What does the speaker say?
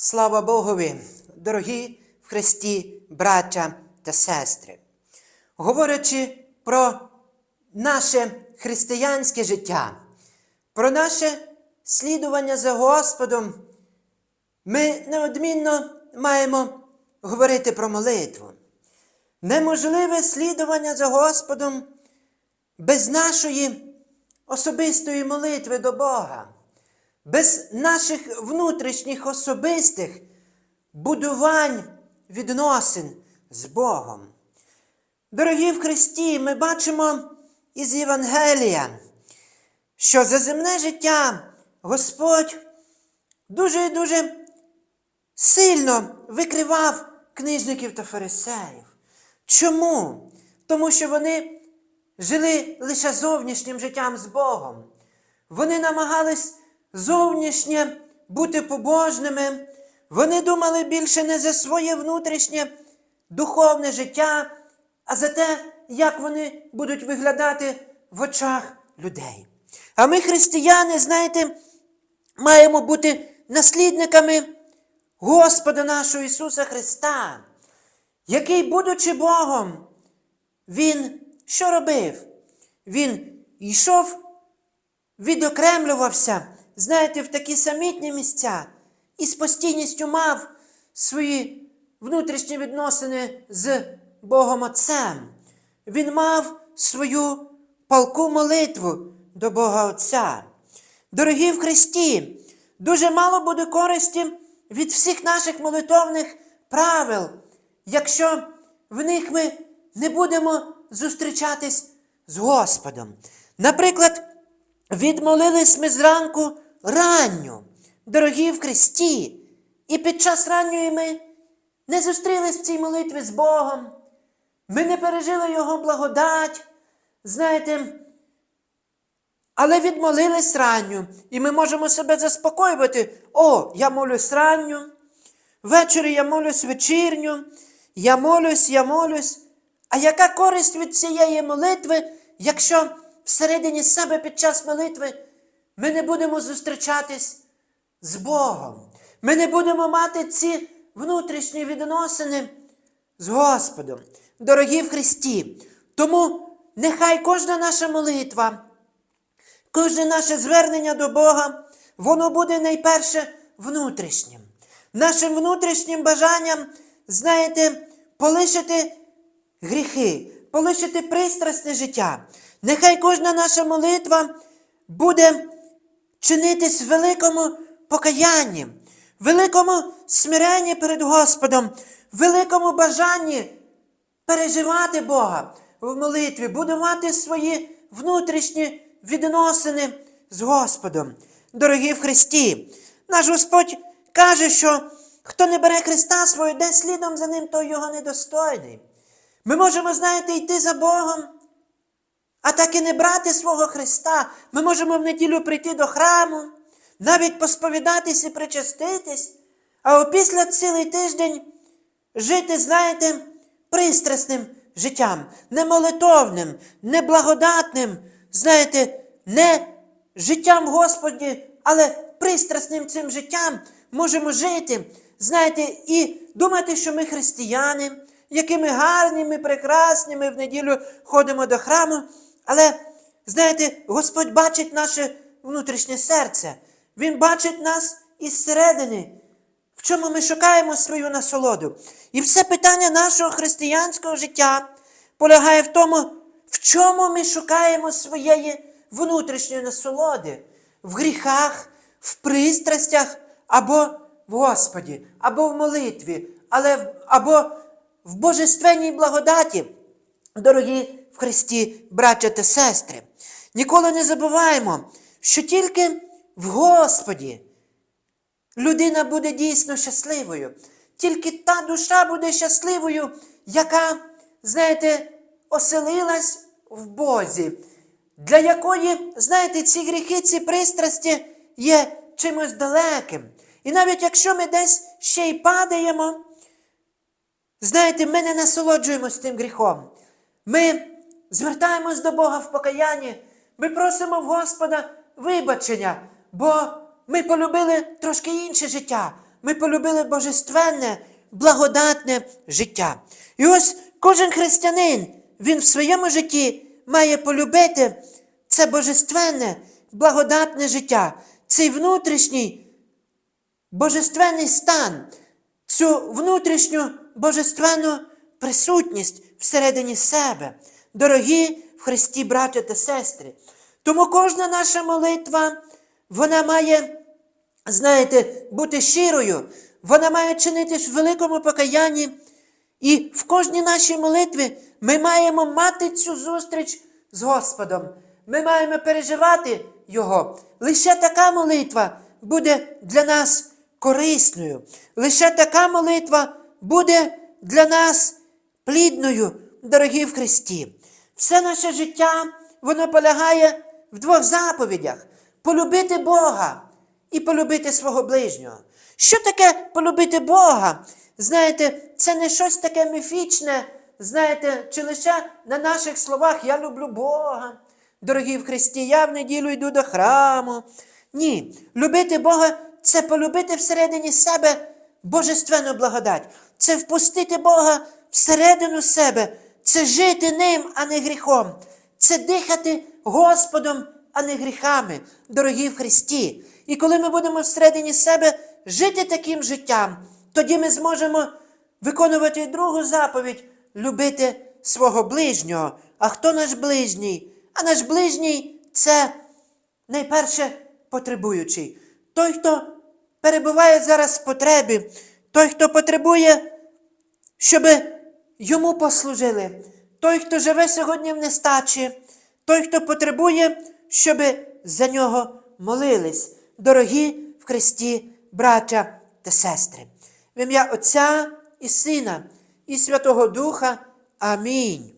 Слава Богові, дорогі в Христі, браття та сестри. Говорячи про наше християнське життя, про наше слідування за Господом, ми неодмінно маємо говорити про молитву. Неможливе слідування за Господом без нашої особистої молитви до Бога, без наших внутрішніх особистих будувань відносин з Богом. Дорогі в Христі, ми бачимо із Євангелія, що за земне життя Господь дуже дуже сильно викривав книжників та фарисеїв. Чому? Тому що вони жили лише зовнішнім життям з Богом. Вони намагались зовнішнє бути побожними. Вони думали більше не за своє внутрішнє духовне життя, а за те, як вони будуть виглядати в очах людей. А ми, християни, знаєте, маємо бути наслідниками Господа нашого Ісуса Христа, який, будучи Богом, Він що робив? Він йшов, відокремлювався, знаєте, в такі самітні місця і з постійністю мав свої внутрішні відносини з Богом Отцем. Він мав свою палку молитву до Бога Отця. Дорогі в Христі, дуже мало буде користі від всіх наших молитовних правил, якщо в них ми не будемо зустрічатись з Господом. Наприклад, відмолились ми зранку ранню, дорогі в Христі, і під час ранньої ми не зустрілись в цій молитві з Богом. Ми не пережили Його благодать, знаєте, але відмолились ранню, і ми можемо себе заспокоювати. О, я молюсь ранню, ввечері я молюсь вечірню, я молюсь, я молюсь. А яка користь від цієї молитви, якщо всередині себе під час молитви ми не будемо зустрічатись з Богом? Ми не будемо мати ці внутрішні відносини з Господом, дорогі в Христі. Тому нехай кожна наша молитва, кожне наше звернення до Бога, воно буде найперше внутрішнім. Нашим внутрішнім бажанням, знаєте, полишити гріхи, полишити пристрасне життя. Нехай кожна наша молитва буде чинитись великому покаянні, великому смиренні перед Господом, великому бажанні переживати Бога в молитві, будувати свої внутрішні відносини з Господом. Дорогі в Христі, наш Господь каже, що хто не бере Христа свого, йде слідом за ним, той його недостойний. Ми можемо, знаєте, йти за Богом, а так і не брати свого Христа. Ми можемо в неділю прийти до храму, навіть посповідатись і причаститись, а опісля цілий тиждень жити, знаєте, пристрасним життям, не молитовним, не благодатним, знаєте, не життям Господі, але пристрасним цим життям можемо жити, знаєте, і думати, що ми християни, якими гарні, ми прекрасні, ми в неділю ходимо до храму. Але, знаєте, Господь бачить наше внутрішнє серце. Він бачить нас із середини, в чому ми шукаємо свою насолоду. І все питання нашого християнського життя полягає в тому, в чому ми шукаємо своєї внутрішньої насолоди, в гріхах, в пристрастях або в Господі, або в молитві, але або в божественній благодаті, дорогі Христі, браття та сестри. Ніколи не забуваємо, що тільки в Господі людина буде дійсно щасливою. Тільки та душа буде щасливою, яка, знаєте, оселилась в Бозі, для якої, знаєте, ці гріхи, ці пристрасті є чимось далеким. І навіть якщо ми десь ще й падаємо, знаєте, ми не насолоджуємося тим гріхом. Ми звертаємось до Бога в покаянні, ми просимо в Господа вибачення, бо ми полюбили трошки інше життя, ми полюбили божественне, благодатне життя. І ось кожен християнин, він в своєму житті має полюбити це божественне, благодатне життя, цей внутрішній божественний стан, цю внутрішню божественну присутність всередині себе. Дорогі в Христі, браття та сестри. Тому кожна наша молитва, вона має, знаєте, бути щирою, вона має чинитись в великому покаянні. І в кожній нашій молитві ми маємо мати цю зустріч з Господом. Ми маємо переживати Його. Лише така молитва буде для нас корисною. Лише така молитва буде для нас плідною, дорогі в Христі. Все наше життя, воно полягає в двох заповідях: полюбити Бога і полюбити свого ближнього. Що таке полюбити Бога? Знаєте, це не щось таке міфічне, знаєте, чи лише на наших словах я люблю Бога. Дорогі в Христі, я в неділю йду до храму. Ні, любити Бога це полюбити всередині себе божественну благодать. Це впустити Бога всередину себе, це жити ним, а не гріхом. Це дихати Господом, а не гріхами, дорогі в Христі. І коли ми будемо всередині себе жити таким життям, тоді ми зможемо виконувати другу заповідь любити свого ближнього. А хто наш ближній? А наш ближній це найперше потребуючий. Той, хто перебуває зараз в потребі, той, хто потребує, щоб йому послужили, той, хто живе сьогодні в нестачі, той, хто потребує, щоб за нього молились, дорогі в Христі, браття та сестри. В ім'я Отця і Сина, і Святого Духа. Амінь.